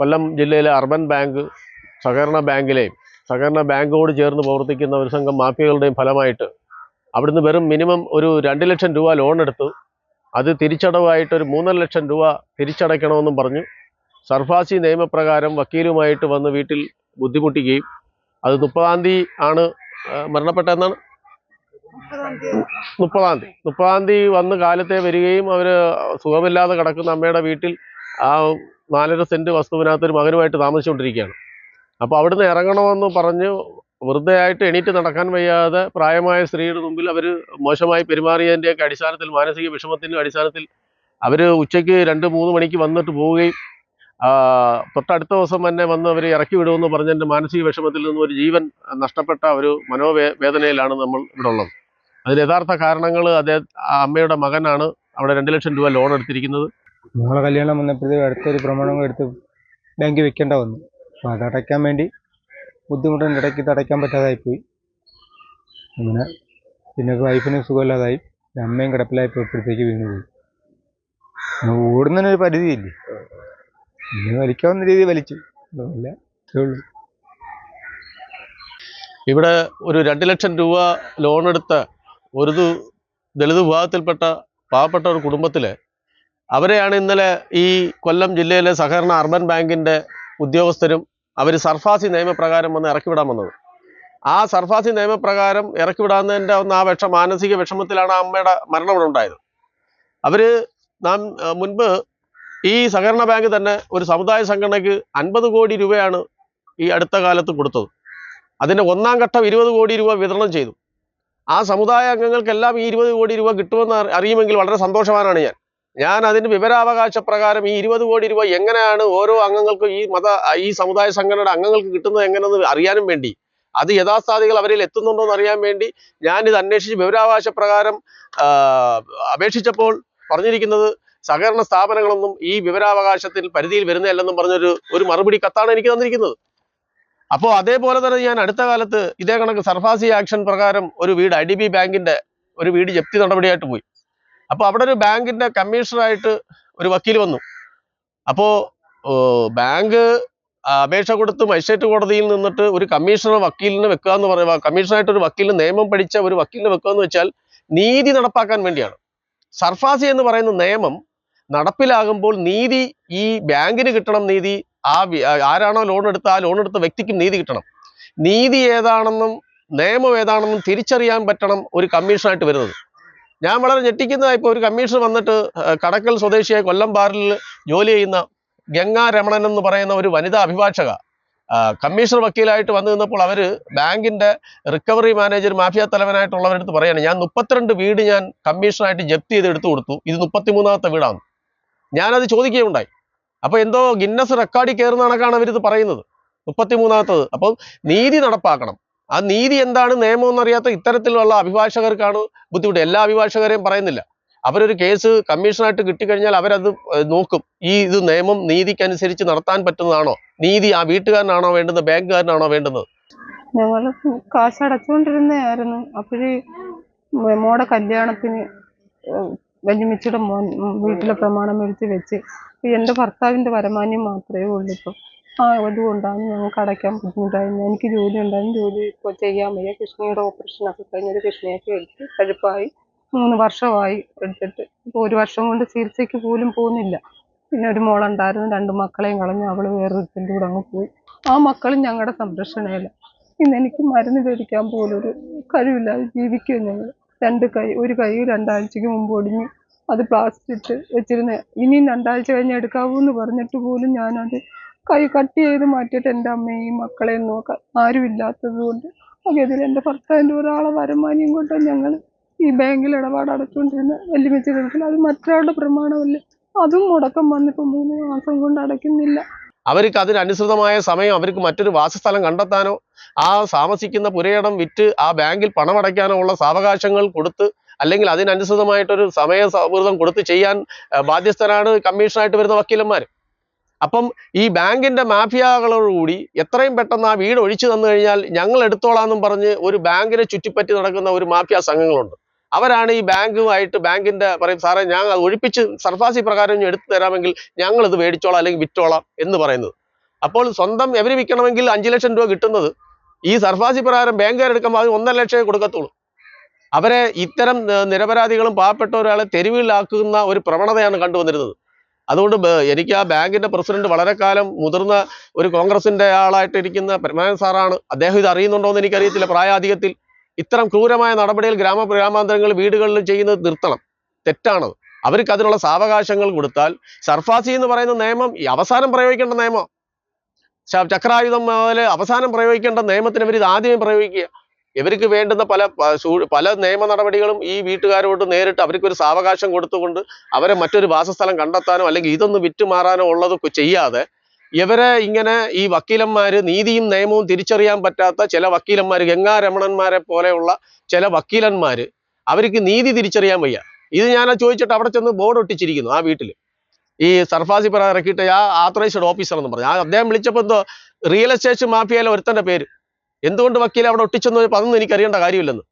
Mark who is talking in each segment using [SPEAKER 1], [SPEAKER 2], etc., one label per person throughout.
[SPEAKER 1] കൊല്ലം ജില്ലയിലെ urban bank സഹകരണ ബാങ്കിലെയും സഹകരണ ബാങ്കോട് ചേർന്ന് പ്രവർത്തിക്കുന്ന ഒരു സംഘം മാഫിയകളുടെയും ഫലമായിട്ട് അവിടുന്ന് വെറും മിനിമം ഒരു രണ്ട് ലക്ഷം രൂപ ലോൺ എടുത്തു. അത് തിരിച്ചടവായിട്ട് ഒരു മൂന്നര ലക്ഷം രൂപ തിരിച്ചടയ്ക്കണമെന്നും പറഞ്ഞു. സർഫാസി നിയമപ്രകാരം വക്കീലുമായിട്ട് വന്ന് വീട്ടിൽ ബുദ്ധിമുട്ടിക്കുകയും അത് മുപ്പതാം തീയതി ആണ് മരണപ്പെട്ടതെന്നാണ് മുപ്പതാം തീയതി. മുപ്പതാം തീയതി വന്ന് കാലത്തെ വരികയും അവർ സുഖമില്ലാതെ കിടക്കുന്ന അമ്മയുടെ വീട്ടിൽ ആ നാലര സെന്റ് വസ്തുവിനകത്ത് ഒരു മകനുമായിട്ട് താമസിച്ചുകൊണ്ടിരിക്കുകയാണ്. അപ്പോൾ അവിടുന്ന് ഇറങ്ങണമെന്ന് പറഞ്ഞ് വെറുതെ ആയിട്ട് എണീറ്റ് നടക്കാൻ വയ്യാതെ പ്രായമായ സ്ത്രീയുടെ മുമ്പിൽ അവർ മോശമായി പെരുമാറിയതിന്റെയൊക്കെ അടിസ്ഥാനത്തിൽ മാനസിക വിഷമത്തിന്റെ അടിസ്ഥാനത്തിൽ അവർ ഉച്ചയ്ക്ക് രണ്ട് മൂന്ന് മണിക്ക് വന്നിട്ട് പോവുകയും തൊട്ടടുത്ത ദിവസം തന്നെ വന്ന് അവർ ഇറക്കി വിടുമെന്ന് പറഞ്ഞതിന്റെ മാനസിക വിഷമത്തിൽ നിന്നും ഒരു ജീവൻ നഷ്ടപ്പെട്ട ഒരു മനോവേ വേദനയിലാണ് നമ്മൾ ഇവിടെ ഉള്ളത്. അതിന് യഥാർത്ഥ കാരണങ്ങൾ അദ്ദേഹം അമ്മയുടെ മകനാണ്. അവിടെ രണ്ട് ലക്ഷം രൂപ ലോൺ എടുത്തിരിക്കുന്നത്.
[SPEAKER 2] നമ്മളെ കല്യാണം വന്നപ്പോഴത്തേക്ക് അടുത്തൊരു പ്രമാണം എടുത്ത് ബാങ്കിൽ വെക്കേണ്ട വന്നു. അപ്പോൾ അത് അടയ്ക്കാൻ വേണ്ടി ബുദ്ധിമുട്ടുണ്ട് ഇടയ്ക്ക് അടയ്ക്കാൻ പറ്റാതായിപ്പോയി. അങ്ങനെ പിന്നെ വൈഫിന് സുഖമില്ലാതായി. അമ്മയും കിടപ്പിലായി പോയപ്പോഴത്തേക്ക് വീണ് പോയി ഓടുന്നതിനൊരു പരിധിയില്ലേ? പിന്നെ വലിക്കാവുന്ന രീതി വലിച്ചു. അല്ല
[SPEAKER 1] ഇവിടെ ഒരു രണ്ട് ലക്ഷം രൂപ ലോൺ എടുത്ത ഒരു ദളിത് വിഭാഗത്തിൽപ്പെട്ട പാവപ്പെട്ട ഒരു കുടുംബത്തിൽ അവരെയാണ് ഇന്നലെ ഈ കൊല്ലം ജില്ലയിലെ സഹകരണ അർബൻ ബാങ്കിന്റെ ഉദ്യോഗസ്ഥരും അവർ സർഫാസി നിയമപ്രകാരം വന്ന് ഇറക്കിവിടാൻ വന്നത്. ആ സർഫാസി നിയമപ്രകാരം ഇറക്കിവിടാവുന്നതിന്റെ ഒന്ന് ആ വിഷ മാനസിക വിഷമത്തിലാണ് ആ അമ്മയുടെ മരണം ഇവിടെ ഉണ്ടായത്. അവർ നാം മുൻപ് ഈ സഹകരണ ബാങ്ക് തന്നെ ഒരു സമുദായ സംഘടനയ്ക്ക് അൻപത് കോടി രൂപയാണ് ഈ അടുത്ത കാലത്ത് കൊടുത്തത്. അതിന്റെ ഒന്നാം ഘട്ടം ഇരുപത് കോടി രൂപ വിതരണം ചെയ്തു. ആ സമുദായ അംഗങ്ങൾക്കെല്ലാം ഈ ഇരുപത് കോടി രൂപ കിട്ടുമെന്ന് അറി- അറിയുമെങ്കിൽ വളരെ സന്തോഷവാനാണ് ഞാൻ. ഞാൻ അതിന് വിവരാവകാശ പ്രകാരം ഈ ഇരുപത് കോടി രൂപ എങ്ങനെയാണ് ഓരോ അംഗങ്ങൾക്കും ഈ മത ഈ സമുദായ സംഘടനയുടെ അംഗങ്ങൾക്ക് കിട്ടുന്നത് എങ്ങനെയെന്ന് അറിയാനും വേണ്ടി അത് യഥാസ്ഥാതികൾ അവരിൽ എത്തുന്നുണ്ടോ എന്ന് അറിയാൻ വേണ്ടി ഞാൻ ഇത് അന്വേഷിച്ച് വിവരാവകാശ പ്രകാരം അപേക്ഷിച്ചപ്പോൾ പറഞ്ഞിരിക്കുന്നത് സഹകരണ സ്ഥാപനങ്ങളൊന്നും ഈ വിവരാവകാശത്തിൽ പരിധിയിൽ വരുന്നതല്ലെന്നും പറഞ്ഞൊരു ഒരു മറുപടി കത്താണ് എനിക്ക് തന്നിരിക്കുന്നത്. അപ്പോൾ അതേപോലെ തന്നെ ഞാൻ അടുത്ത കാലത്ത് ഇതേ കണക്ക് സർഫാസി ആക്ഷൻ പ്രകാരം ഒരു വീട് ഐ ബാങ്കിന്റെ ഒരു വീട് ജപ്തി നടപടിയായിട്ട് പോയി. അപ്പോൾ അവിടെ ഒരു ബാങ്കിന്റെ കമ്മീഷണറായിട്ട് ഒരു വക്കീൽ വന്നു. അപ്പോൾ ബാങ്ക് അപേക്ഷ കൊടുത്ത് മജിസ്ട്രേറ്റ് കോടതിയിൽ നിന്നിട്ട് ഒരു കമ്മീഷണർ വക്കീലിന് വെക്കുക എന്ന് പറയുക കമ്മീഷണറായിട്ട് ഒരു വക്കീലിന് നിയമം പഠിച്ച ഒരു വക്കീലിനെ വെക്കുക എന്ന് വെച്ചാൽ നീതി നടപ്പാക്കാൻ വേണ്ടിയാണ്. സർഫാസി എന്ന് പറയുന്ന നിയമം നടപ്പിലാകുമ്പോൾ നീതി ഈ ബാങ്കിന് കിട്ടണം നീതി ആ ആരാണോ ലോൺ എടുത്ത ആ ലോൺ എടുത്ത വ്യക്തിക്കും നീതി കിട്ടണം. നീതി ഏതാണെന്നും നിയമം ഏതാണെന്നും തിരിച്ചറിയാൻ പറ്റണം ഒരു കമ്മീഷനായിട്ട് വരുന്നത്. ഞാൻ വളരെ ഞെട്ടിക്കുന്നതായി ഇപ്പോൾ ഒരു കമ്മീഷൻ വന്നിട്ട് കടക്കൽ സ്വദേശിയായ കൊല്ലം ബാറിൽ ജോലി ചെയ്യുന്ന ഗംഗാ രമണൻ എന്ന് പറയുന്ന ഒരു വനിതാ അഭിഭാഷക. കമ്മീഷണർ വക്കീലായിട്ട് വന്നു നിന്നപ്പോൾ അവർ ബാങ്കിന്റെ റിക്കവറി മാനേജർ മാഫിയ തലവനായിട്ടുള്ളവരുടെ അടുത്ത് പറയാണ് ഞാൻ മുപ്പത്തിരണ്ട് വീട് ഞാൻ കമ്മീഷണറായിട്ട് ജപ്തി ചെയ്ത് എടുത്തു കൊടുത്തു. ഇത് മുപ്പത്തിമൂന്നാമത്തെ വീടാണ്. ഞാനത് ചോദിക്കുകയുണ്ടായി. അപ്പോൾ എന്തോ ഗിന്നസ് റെക്കോർഡിൽ കയറുന്ന കണക്കാണ് അവരിത് പറയുന്നത്. മുപ്പത്തിമൂന്നാമത്തത്. അപ്പോൾ നീതി നടപ്പാക്കണം. ആ നീതി എന്താണ് നിയമം എന്നറിയാത്ത ഇത്തരത്തിലുള്ള അഭിഭാഷകർക്കാണ് ബുദ്ധിമുട്ട്. എല്ലാ അഭിഭാഷകരെയും പറയുന്നില്ല. അവരൊരു കേസ് കമ്മീഷനായിട്ട് കിട്ടിക്കഴിഞ്ഞാൽ അവരത് നോക്കും. ഈ ഇത് നിയമം നീതിക്കനുസരിച്ച് നടത്താൻ പറ്റുന്നതാണോ? നീതി ആ വീട്ടുകാരനാണോ വേണ്ടുന്നത്? ബാങ്കുകാരനാണോ വേണ്ടുന്നത്?
[SPEAKER 3] ഞങ്ങൾ കാശ് അടച്ചുകൊണ്ടിരുന്നതായിരുന്നു. അപ്പോഴേ മോടെ കല്യാണത്തിന് വല്യമ്മച്ചിയുടെ മോൻ വീട്ടിലെ പ്രമാണം എഴുതി വെച്ച്. എന്റെ എന്റെ ഭർത്താവിന്റെ വരുമാനം മാത്രമേ ഉള്ളൂ ഇപ്പം. അതുകൊണ്ടാണ് ഞങ്ങൾക്ക് അടയ്ക്കാൻ ബുദ്ധിമുട്ടായിരുന്നു. എനിക്ക് ജോലി ഉണ്ടായിരുന്നു. ജോലി ഇപ്പോൾ ചെയ്യാൻ വയ്യ. കിഷ്ണിയുടെ ഓപ്പറേഷനൊക്കെ കഴിഞ്ഞൊരു കിഷ്ണിയൊക്കെ എടുത്ത് കഴുപ്പായി മൂന്ന് വർഷമായി എടുത്തിട്ട്. ഇപ്പോൾ ഒരു വർഷം കൊണ്ട് ചികിത്സയ്ക്ക് പോലും പോകുന്നില്ല. പിന്നെ ഒരു മോളുണ്ടായിരുന്നു. രണ്ട് മക്കളെയും കളഞ്ഞ് അവൾ വേറൊരുത്തിന്റെ കൂടെ അങ്ങ് പോയി. ആ മക്കളും ഞങ്ങളുടെ സംരക്ഷണയില്ല ഇന്ന് എനിക്ക് മരുന്ന് മേടിക്കാൻ പോലൊരു ഒരു കഴിവില്ലാതെ ജീവിക്കുകയും ഞങ്ങൾ രണ്ട് കൈ ഒരു കൈ രണ്ടാഴ്ചക്ക് മുമ്പ് ഒടിഞ്ഞ് അത് പ്ലാസ്റ്റിക് വെച്ചിരുന്ന. ഇനിയും രണ്ടാഴ്ച കഴിഞ്ഞ് എടുക്കാവൂ എന്ന് പറഞ്ഞിട്ട് പോലും ഞാനത് കൈ കട്ട് ചെയ്ത് മാറ്റിയിട്ട് എന്റെ അമ്മയെയും മക്കളെയും നോക്കാൻ ആരും ഇല്ലാത്തത് കൊണ്ട് ഇതിൽ എന്റെ ഭർത്താവിന്റെ ഒരാളെ വരുമാനം കൊണ്ട് ഞങ്ങൾ ഈ ബാങ്കിൽ ഇടപാട് അടച്ചുകൊണ്ടിരുന്ന വലിയ കിടക്കില്ല അത് മറ്റൊരാളുടെ പ്രമാണമല്ലേ? അതും മുടക്കം വന്നിപ്പോൾ മൂന്ന് മാസം കൊണ്ട് അടയ്ക്കുന്നില്ല.
[SPEAKER 1] അവർക്ക് അതിനനുസൃതമായ സമയം അവർക്ക് മറ്റൊരു വാസസ്ഥലം കണ്ടെത്താനോ ആ താമസിക്കുന്ന പുരയിടം വിറ്റ് ആ ബാങ്കിൽ പണമടയ്ക്കാനോ ഉള്ള സാവകാശങ്ങൾ കൊടുത്ത് അല്ലെങ്കിൽ അതിനനുസൃതമായിട്ടൊരു സമയ സൗഹൃദം കൊടുത്ത് ചെയ്യാൻ ബാധ്യസ്ഥരാണ് കമ്മീഷനായിട്ട് വരുന്ന വക്കീലന്മാർ അപ്പം ഈ ബാങ്കിന്റെ മാഫിയകളോടുകൂടി എത്രയും പെട്ടെന്ന് ആ വീട് ഒഴിച്ചു തന്നു കഴിഞ്ഞാൽ ഞങ്ങൾ എടുത്തോളാന്നും പറഞ്ഞ് ഒരു ബാങ്കിനെ ചുറ്റിപ്പറ്റി നടക്കുന്ന ഒരു മാഫിയ സംഘങ്ങളുണ്ട്. അവരാണ് ഈ ബാങ്കുമായിട്ട് ബാങ്കിന്റെ പറയും സാറേ ഞാൻ അത് ഒഴിപ്പിച്ച് സർഫാസി പ്രകാരം എടുത്തു തരാമെങ്കിൽ ഞങ്ങൾ ഇത് മേടിച്ചോളാം അല്ലെങ്കിൽ വിറ്റോളാം എന്ന് പറയുന്നത്. അപ്പോൾ സ്വന്തം എവര് വിൽക്കണമെങ്കിൽ അഞ്ചു ലക്ഷം രൂപ കിട്ടുന്നത് ഈ സർഫാസി പ്രകാരം ബാങ്കുകാരെടുക്കുമ്പോൾ അത് ഒന്നര ലക്ഷമേ കൊടുക്കത്തുള്ളൂ. അവരെ ഇത്തരം നിരപരാധികളും പാവപ്പെട്ട ഒരാളെ തെരുവിലാക്കുന്ന ഒരു പ്രവണതയാണ് കണ്ടുവന്നിരുന്നത്. അതുകൊണ്ട് എനിക്ക് ആ ബാങ്കിന്റെ പ്രസിഡന്റ് വളരെ കാലം മുതിർന്ന ഒരു കോൺഗ്രസിന്റെ ആളായിട്ട് ഇരിക്കുന്ന പരമാനന്ദ സാറാണ്. അദ്ദേഹം ഇത് അറിയുന്നുണ്ടോ എന്ന് എനിക്കറിയത്തില്ല. പ്രായാധികത്തിൽ ഇത്തരം ക്രൂരമായ നടപടികൾ ഗ്രാമ ഗ്രാമാന്തരങ്ങൾ വീടുകളിൽ ചെയ്യുന്നത് നിർത്തണം. തെറ്റാണത്. അവർക്ക് അതിനുള്ള സാവകാശങ്ങൾ കൊടുത്താൽ സർഫാസി എന്ന് പറയുന്ന നിയമം ഈ അവസാനം പ്രയോഗിക്കേണ്ട നിയമം. ചക്രായുധം മുതൽ അവസാനം പ്രയോഗിക്കേണ്ട നിയമത്തിന് അവർ ഇത് ആദ്യമേ പ്രയോഗിക്കുക. ഇവർക്ക് വേണ്ടുന്ന പല പല നിയമ നടപടികളും ഈ വീട്ടുകാരോട് നേരിട്ട് അവർക്കൊരു സാവകാശം കൊടുത്തുകൊണ്ട് അവരെ മറ്റൊരു വാസസ്ഥലം കണ്ടെത്താനോ അല്ലെങ്കിൽ ഇതൊന്ന് വിറ്റുമാറാനോ ഉള്ളത് ചെയ്യാതെ ഇവരെ ഇങ്ങനെ ഈ വക്കീലന്മാർ നീതിയും നിയമവും തിരിച്ചറിയാൻ പറ്റാത്ത ചില വക്കീലന്മാര് ഗംഗാരമണന്മാരെ പോലെയുള്ള ചില വക്കീലന്മാർ അവർക്ക് നീതി തിരിച്ചറിയാൻ വയ്യ. ഇത് ഞാൻ ചോദിച്ചിട്ട് അവിടെ ചെന്ന് ബോർഡ് ഒട്ടിച്ചിരിക്കുന്നു ആ വീട്ടിൽ ഈ സർഫാസി പറ ഇറക്കിയിട്ട് ആ ആത്തറൈസ്ഡ് ഓഫീസർ എന്ന് പറഞ്ഞു അദ്ദേഹം വിളിച്ചപ്പോൾ എന്തോ റിയൽ എസ്റ്റേറ്റ് മാഫിയയിലെ ഒരുത്തന്റെ പേര്. എന്തുകൊണ്ട് വക്കീൽ അവിടെ ഒട്ടിച്ചെന്ന് പറഞ്ഞു അതൊന്നും എനിക്ക് അറിയേണ്ട കാര്യമില്ലെന്ന്.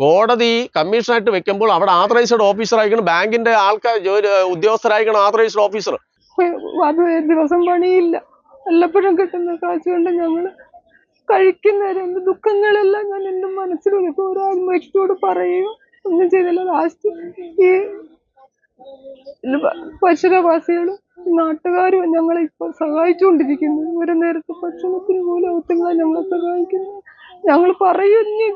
[SPEAKER 1] കോടതി കമ്മീഷനായിട്ട് വെക്കുമ്പോൾ അവിടെ ആത്തറൈസ്ഡ് ഓഫീസർ ആയിരിക്കണം ബാങ്കിന്റെ ആൾക്കാർ ജോലി ഉദ്യോഗസ്ഥരായിരിക്കണം ആത്തറൈസ്ഡ് ഓഫീസർ
[SPEAKER 3] അത് ദിവസം പണിയില്ല. വല്ലപ്പോഴും കിട്ടുന്ന കാശ് കൊണ്ട് ഞങ്ങൾ കഴിക്കുന്നവരുണ്ട് ദുഃഖങ്ങളെല്ലാം ഞാൻ എന്റെ മനസ്സിലൊക്കെ ഒരാൾ വ്യക്തിയോട് പറയുകയോ ഒന്നും ചെയ്തില്ല. ലാസ്റ്റ് ഈ പശുരവാസികളും നാട്ടുകാരും ഞങ്ങളെ ഇപ്പൊ സഹായിച്ചുകൊണ്ടിരിക്കുന്നു. ഒരു നേരത്തെ ഭക്ഷണത്തിന് പോലും ഒത്തുങ്ങളെ ഞങ്ങളെ സഹായിക്കുന്നു. ഞങ്ങൾ പറയുന്നു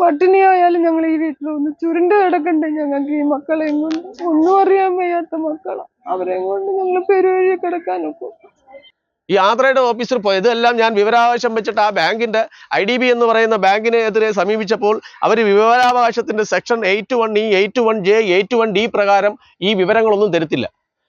[SPEAKER 3] പട്ടിണിയായാലും ഞങ്ങൾ ഈ വീട്ടിൽ ഒന്ന് ചുരുണ്ട കിടക്കണ്ടേ ഞങ്ങൾക്ക് ഈ മക്കളെ കൊണ്ട് ഒന്നും അറിയാൻ വയ്യാത്ത മക്കളാ. അവരെ കൊണ്ട് ഞങ്ങൾ പെരുവഴി കിടക്കാനൊക്കെ.
[SPEAKER 1] ഈ ആന്ധ്രയുടെ ഓഫീസിൽ പോയത് എല്ലാം ഞാൻ വിവരാവകാശം വെച്ചിട്ട് ആ ബാങ്കിന്റെ ഐ ഡി ബി എന്ന് പറയുന്ന ബാങ്കിനെതിരെ സമീപിച്ചപ്പോൾ അവർ വിവരാവകാശത്തിന്റെ section eight one E eight one J eight one D പ്രകാരം ഈ വിവരങ്ങളൊന്നും തരത്തില്ല.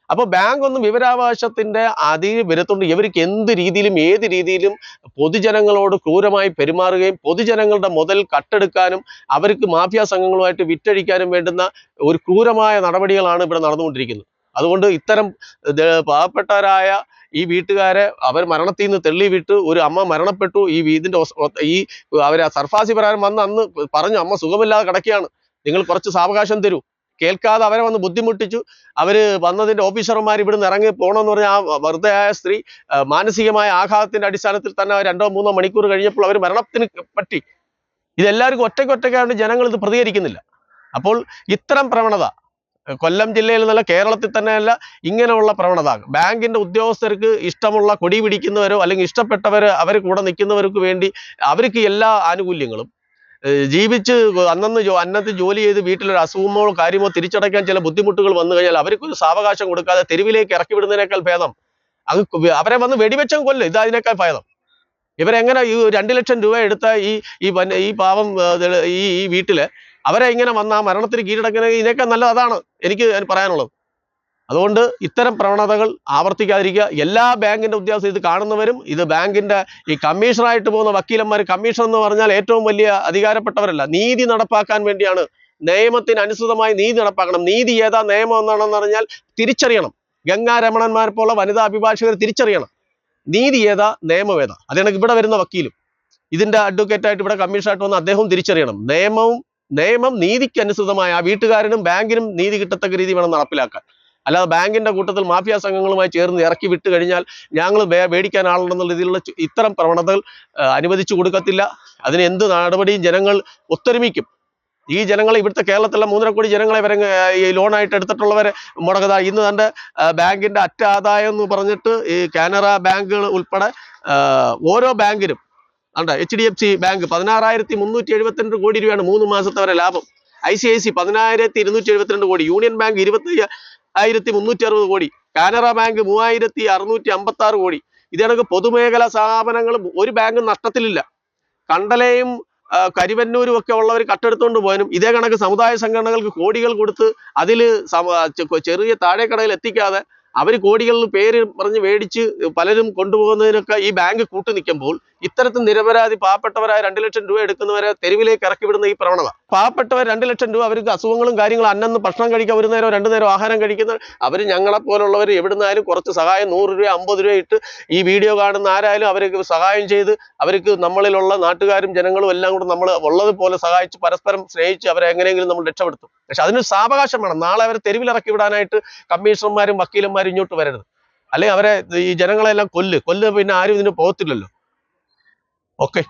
[SPEAKER 1] അപ്പോൾ ബാങ്ക് ഒന്നും വിവരാവകാശത്തിന്റെ അതിൽ വരുത്തുണ്ട് ഇവർക്ക് എന്ത് രീതിയിലും ഏത് രീതിയിലും പൊതുജനങ്ങളോട് ക്രൂരമായി പെരുമാറുകയും പൊതുജനങ്ങളുടെ മുതൽ കട്ടെടുക്കാനും അവർക്ക് മാഫിയ സംഘങ്ങളുമായിട്ട് വിറ്റഴിക്കാനും വേണ്ടുന്ന ഒരു ക്രൂരമായ നടപടികളാണ് ഇവിടെ നടന്നുകൊണ്ടിരിക്കുന്നത്. അതുകൊണ്ട് ഇത്തരം പാവപ്പെട്ടവരായ ഈ വീട്ടുകാരെ അവർ മരണത്തിൽ നിന്ന് തെള്ളി വിട്ട് ഒരു അമ്മ മരണപ്പെട്ടു ഈ വീടിന്റെ ഈ അവരെ സർഫാസി പ്രകാരം വന്ന് അന്ന് പറഞ്ഞു അമ്മ സുഖമില്ലാതെ കിടക്കുകയാണ്. നിങ്ങൾ കുറച്ച് സാവകാശം തരൂ. കേൾക്കാതെ അവരെ വന്ന് ബുദ്ധിമുട്ടിച്ചു. അവർ വന്നതിന്റെ ഓഫീസർമാർ ഇവിടുന്ന് ഇറങ്ങി പോകണമെന്ന് പറഞ്ഞ ആ വെറുതെ ആയ സ്ത്രീ മാനസികമായ ആഘാതത്തിന്റെ അടിസ്ഥാനത്തിൽ തന്നെ രണ്ടോ മൂന്നോ മണിക്കൂർ കഴിഞ്ഞപ്പോൾ അവർ മരണത്തിന് പറ്റി. ഇതെല്ലാവർക്കും ഒറ്റയ്ക്കൊറ്റയ്ക്കായിട്ട് ജനങ്ങൾ ഇത് പ്രതികരിക്കുന്നില്ല. അപ്പോൾ ഇത്തരം പ്രവണത കൊല്ലം ജില്ലയിൽ നിന്നല്ല കേരളത്തിൽ തന്നെയല്ല ഇങ്ങനെയുള്ള പ്രവണത ബാങ്കിന്റെ ഉദ്യോഗസ്ഥർക്ക് ഇഷ്ടമുള്ള കൊടി പിടിക്കുന്നവരോ അല്ലെങ്കിൽ ഇഷ്ടപ്പെട്ടവര് അവർ കൂടെ നിൽക്കുന്നവർക്ക് വേണ്ടി അവർക്ക് എല്ലാ ആനുകൂല്യങ്ങളും ജീവിച്ച് അന്നന്ന് അന്നത്തെ ജോലി ചെയ്ത് വീട്ടിലൊരു അസുഖമോ കാര്യമോ തിരിച്ചടയ്ക്കാൻ ചില ബുദ്ധിമുട്ടുകൾ വന്നു കഴിഞ്ഞാൽ അവർക്ക് ഒരു സാവകാശം കൊടുക്കാതെ തെരുവിലേക്ക് ഇറക്കി വിടുന്നതിനേക്കാൾ ഭേദം. അത് അവരെ വന്ന് വെടിവെച്ചും കൊല്ലും. ഇത് അതിനേക്കാൾ ഭേദം. ഇവരെങ്ങനെ ഈ രണ്ട് ലക്ഷം രൂപ എടുത്ത ഈ ഈ ഈ പാവം ഈ ഈ വീട്ടിൽ അവരെ ഇങ്ങനെ വന്ന ആ മരണത്തിന് കീഴടക്കുന്നത് ഇതിനേക്കാൾ നല്ലത് അതാണ് എനിക്ക് പറയാനുള്ളത്. അതുകൊണ്ട് ഇത്തരം പ്രവണതകൾ ആവർത്തിക്കാതിരിക്കുക. എല്ലാ ബാങ്കിന്റെ ഉദ്യോഗസ്ഥർ ഇത് കാണുന്നവരും ഇത് ബാങ്കിന്റെ ഈ കമ്മീഷണറായിട്ട് പോകുന്ന വക്കീലന്മാർ കമ്മീഷൻ എന്ന് പറഞ്ഞാൽ ഏറ്റവും വലിയ അധികാരപ്പെട്ടവരല്ല. നീതി നടപ്പാക്കാൻ വേണ്ടിയാണ് നിയമത്തിന് അനുസൃതമായി നീതി നടപ്പാക്കണം. നീതി ഏതാ നിയമം എന്നാണെന്ന് പറഞ്ഞാൽ തിരിച്ചറിയണം. ഗംഗാരമണന്മാരെ പോലെ വനിതാ അഭിഭാഷകർ തിരിച്ചറിയണം. നീതി ഏതാ നിയമം ഏതാ? അതാണ് ഇവിടെ വരുന്ന വക്കീലും. ഇതിന്റെ അഡ്വക്കേറ്റ് ആയിട്ട് ഇവിടെ കമ്മീഷണറായിട്ട് വന്ന് അദ്ദേഹവും തിരിച്ചറിയണം. നിയമവും നിയമം നീതിക്ക് അനുസൃതമായ ആ വീട്ടുകാരനും ബാങ്കിനും നീതി കിട്ടത്തക്ക രീതി വേണം നടപ്പിലാക്കാൻ. അല്ലാതെ ബാങ്കിന്റെ കൂട്ടത്തിൽ മാഫിയ സംഘങ്ങളുമായി ചേർന്ന് ഇറക്കി വിട്ട് കഴിഞ്ഞാൽ ഞങ്ങൾ മേടിക്കാൻ ആളുണ്ടെന്നുള്ള രീതിയിലുള്ള ഇത്തരം പ്രവണതകൾ അനുവദിച്ചു കൊടുക്കത്തില്ല. അതിന് എന്ത് നടപടിയും ജനങ്ങൾ ഒത്തൊരുമിക്കും. ഈ ജനങ്ങളെ ഇവിടുത്തെ കേരളത്തിലെ മൂന്നര കോടി ജനങ്ങളെ വരെ ഈ ലോണായിട്ട് എടുത്തിട്ടുള്ളവരെ മുടങ്ങുക. ഇന്ന് തന്റെ ബാങ്കിന്റെ അറ്റ ആദായം എന്ന് പറഞ്ഞിട്ട് ഈ കാനറ ബാങ്കുകൾ ഉൾപ്പെടെ ഓരോ ബാങ്കിനും അണ്ട H D F C bank പതിനാറായിരത്തി മുന്നൂറ്റി എഴുപത്തിരണ്ട് കോടി രൂപയാണ് മൂന്ന് മാസത്തെ വരെ ലാഭം. ഐ സി ഐ സി പതിനായിരത്തി ഇരുന്നൂറ്റി എഴുപത്തിരണ്ട് കോടി. യൂണിയൻ ബാങ്ക് ഇരുപത്തി ആയിരത്തി മുന്നൂറ്റി അറുപത് കോടി. കാനറ ബാങ്ക് മൂവായിരത്തി അറുന്നൂറ്റി അമ്പത്തി ആറ് കോടി. ഇത് കണക്ക് പൊതുമേഖലാ സ്ഥാപനങ്ങൾ ഒരു ബാങ്കും നഷ്ടത്തിലില്ല. കണ്ടലയും കരിവന്നൂരും ഒക്കെ ഉള്ളവർ കട്ടെടുത്തുകൊണ്ട് പോയാലും ഇതേ കണക്ക് സമുദായ സംഘടനകൾക്ക് കോടികൾ കൊടുത്ത് അതിൽ ചെറിയ താഴെക്കടയിൽ എത്തിക്കാതെ അവർ കോടികളിൽ പേര് പറഞ്ഞ് മേടിച്ച് പലരും കൊണ്ടുപോകുന്നതിനൊക്കെ ഈ ബാങ്ക് കൂട്ടു നിൽക്കുമ്പോൾ ഇത്തരത്തിൽ നിരപരാധി പാവപ്പെട്ടവരായ രണ്ട് ലക്ഷം രൂപ എടുക്കുന്നവരെ തെരുവിലേക്ക് ഇറക്കി വിടുന്ന ഈ പ്രവണത. പാവപ്പെട്ടവർ രണ്ട് ലക്ഷം രൂപ അവർക്ക് അസുഖങ്ങളും കാര്യങ്ങളും അന്നന്ന് ഭക്ഷണം കഴിക്കാൻ ഒരു നേരം രണ്ട് നേരം ആഹാരം കഴിക്കുന്ന അവർ ഞങ്ങളെ പോലുള്ളവർ എവിടുന്നായാലും കുറച്ച് സഹായം നൂറ് രൂപ അമ്പത് രൂപ ഇട്ട് ഈ വീഡിയോ കാണുന്ന ആരായാലും അവർക്ക് സഹായം ചെയ്ത് അവർക്ക് നമ്മളിലുള്ള നാട്ടുകാരും ജനങ്ങളും എല്ലാം കൂടെ നമ്മൾ ഉള്ളതുപോലെ സഹായിച്ച് പരസ്പരം സ്നേഹിച്ച് അവരെ എങ്ങനെയെങ്കിലും നമ്മൾ രക്ഷപ്പെടുത്തും. പക്ഷെ അതിനൊരു സാവകാശം വേണം. നാളെ അവരെ തെരുവിലിറക്കി വിടാനായിട്ട് കമ്മീഷണർമാരും വക്കീലന്മാരും ഇങ്ങോട്ട് വരരുത്. അല്ലെങ്കിൽ അവരെ ഈ ജനങ്ങളെല്ലാം കൊല്ല്. കൊല്ല് പിന്നെ ആരും ഇതിന് പോകത്തില്ലല്ലോ. ഓക്കെ.